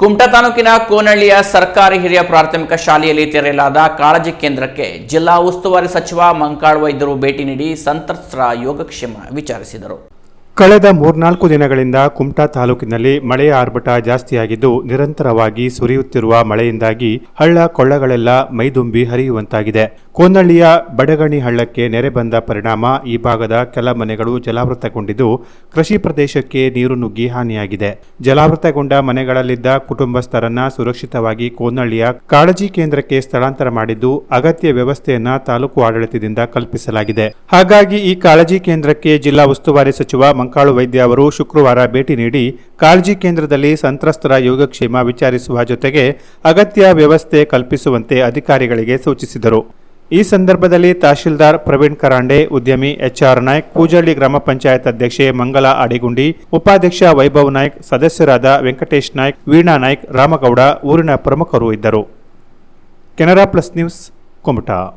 ಕುಮಟಾ ತಾಲೂಕಿನ ಕೋನಹಳ್ಳಿಯ ಸರ್ಕಾರಿ ಹಿರಿಯ ಪ್ರಾಥಮಿಕ ಶಾಲೆಯಲ್ಲಿ ತೆರೆಯಲಾದ ಕಾಳಜಿ ಕೇಂದ್ರಕ್ಕೆ ಜಿಲ್ಲಾ ಉಸ್ತುವಾರಿ ಸಚಿವ ಮಂಕಾಳ್ ವೈದ್ಯರು ಭೇಟಿ ನೀಡಿ ಸಂತ್ರಸ್ತರ ಯೋಗಕ್ಷೇಮ ವಿಚಾರಿಸಿದರು. ಕಳೆದ ಮೂರ್ನಾಲ್ಕು ದಿನಗಳಿಂದ ಕುಮಟಾ ತಾಲೂಕಿನಲ್ಲಿ ಮಳೆಯ ಆರ್ಭಟ ಜಾಸ್ತಿಯಾಗಿದ್ದು ನಿರಂತರವಾಗಿ ಸುರಿಯುತ್ತಿರುವ ಮಳೆಯಿಂದಾಗಿ ಹಳ್ಳ ಕೊಳ್ಳಗಳೆಲ್ಲ ಮೈದುಂಬಿ ಹರಿಯುವಂತಾಗಿದೆ. ಕೋನಹಳ್ಳಿಯ ಬಡಗಣಿ ಹಳ್ಳಕ್ಕೆ ನೆರೆ ಬಂದ ಪರಿಣಾಮ ಈ ಭಾಗದ ಕೆಲ ಮನೆಗಳು ಜಲಾವೃತಗೊಂಡಿದ್ದು ಕೃಷಿ ಪ್ರದೇಶಕ್ಕೆ ನೀರು ನುಗ್ಗಿ ಹಾನಿಯಾಗಿದೆ. ಜಲಾವೃತಗೊಂಡ ಮನೆಗಳಲ್ಲಿದ್ದ ಕುಟುಂಬಸ್ಥರನ್ನ ಸುರಕ್ಷಿತವಾಗಿ ಕೋನಳ್ಳಿಯ ಕಾಳಜಿ ಕೇಂದ್ರಕ್ಕೆ ಸ್ಥಳಾಂತರ ಮಾಡಿದ್ದು ಅಗತ್ಯ ವ್ಯವಸ್ಥೆಯನ್ನ ತಾಲೂಕು ಆಡಳಿತದಿಂದ ಕಲ್ಪಿಸಲಾಗಿದೆ. ಹಾಗಾಗಿ ಈ ಕಾಳಜಿ ಕೇಂದ್ರಕ್ಕೆ ಜಿಲ್ಲಾ ಉಸ್ತುವಾರಿ ಸಚಿವ ಮಂಕಾಳು ವೈದ್ಯ ಅವರು ಶುಕ್ರವಾರ ಭೇಟಿ ನೀಡಿ ಕಾಳಜಿ ಕೇಂದ್ರದಲ್ಲಿ ಸಂತ್ರಸ್ತರ ಯೋಗಕ್ಷೇಮ ವಿಚಾರಿಸುವ ಜೊತೆಗೆ ಅಗತ್ಯ ವ್ಯವಸ್ಥೆ ಕಲ್ಪಿಸುವಂತೆ ಅಧಿಕಾರಿಗಳಿಗೆ ಸೂಚಿಸಿದರು. ಈ ಸಂದರ್ಭದಲ್ಲಿ ತಹಶೀಲ್ದಾರ್ ಪ್ರವೀಣ್ ಕರಾಂಡೆ, ಉದ್ಯಮಿ ಎಚ್ಆರ್ ನಾಯ್ಕ್, ಪೂಜಳ್ಳಿ ಗ್ರಾಮ ಪಂಚಾಯತ್ ಅಧ್ಯಕ್ಷೆ ಮಂಗಲ ಅಡಿಗುಂಡಿ, ಉಪಾಧ್ಯಕ್ಷ ವೈಭವ್ ನಾಯ್ಕ್, ಸದಸ್ಯರಾದ ವೆಂಕಟೇಶ್ ನಾಯ್ಕ್, ವೀಣಾ ನಾಯ್ಕ್, ರಾಮಗೌಡ, ಊರಿನ ಪ್ರಮುಖರು ಇದ್ದರು. Canara plus news, Kumta.